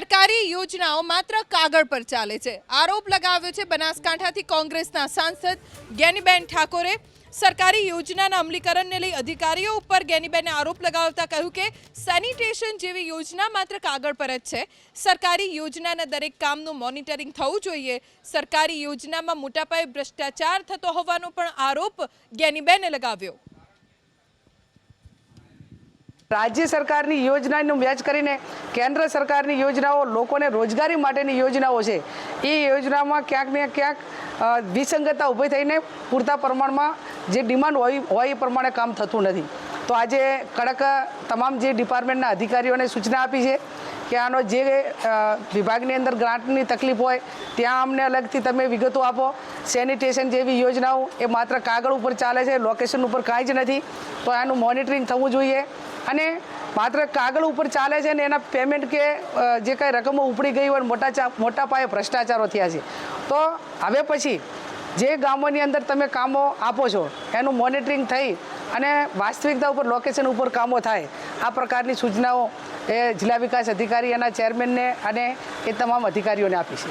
સરકારી યોજનાઓ માત્ર કાગળ પર ચાલે છે. આરોપ લગાવ્યો છે બનાસકાંઠાથી કોંગ્રેસના સાંસદ જ્ઞાનીબેન ઠાકોરે. સરકારી યોજનાના અમલીકરણને લઈ અધિકારીઓ ઉપર જ્ઞાનીબેને આરોપ લગાવતા કહ્યું કે, સેનિટેશન જેવી યોજના માત્ર કાગળ પર જ છે. સરકારી યોજનાના દરેક કામનું મોનિટરિંગ થવું જોઈએ. સરકારી યોજનામાં મોટાપાયે ભ્રષ્ટાચાર થતો હોવાનો પણ આરોપ જ્ઞાનીબેને લગાવ્યો. રાજ્ય સરકારની યોજનાનું મેચ કરીને કેન્દ્ર સરકારની યોજનાઓ લોકોને રોજગારી માટેની યોજનાઓ છે. એ યોજનામાં ક્યાંક ને ક્યાંક વિસંગતતા ઊભી થઈને પૂરતા પ્રમાણમાં જે ડિમાન્ડ હોય હોય એ પ્રમાણે કામ થતું નથી. તો આજે કડક, તમામ જે ડિપાર્ટમેન્ટના અધિકારીઓને સૂચના આપી છે કે આનો જે વિભાગની અંદર ગ્રાન્ટની તકલીફ હોય, ત્યાં અમને અલગથી તમે વિગતો આપો. સેનિટેશન જેવી યોજનાઓ એ માત્ર કાગળ ઉપર ચાલે છે, લોકેશન ઉપર કાંઈ જ નથી. તો આનું મોનિટરિંગ થવું જોઈએ. અને માત્ર કાગળ ઉપર ચાલે છે ને એના પેમેન્ટ કે જે કાંઈ રકમો ઉપડી ગઈ હોય મોટા મોટા પાયે ભ્રષ્ટાચારો થયા છે. તો હવે પછી જે ગામોની અંદર તમે કામો આપો છો, એનું મોનિટરિંગ થઈ અને વાસ્તવિકતા ઉપર લોકેશન ઉપર કામો થાય, આ પ્રકારની સૂચનાઓ એ જિલ્લા વિકાસ અધિકારી એના ચેરમેનને અને એ તમામ અધિકારીઓને આપી છે.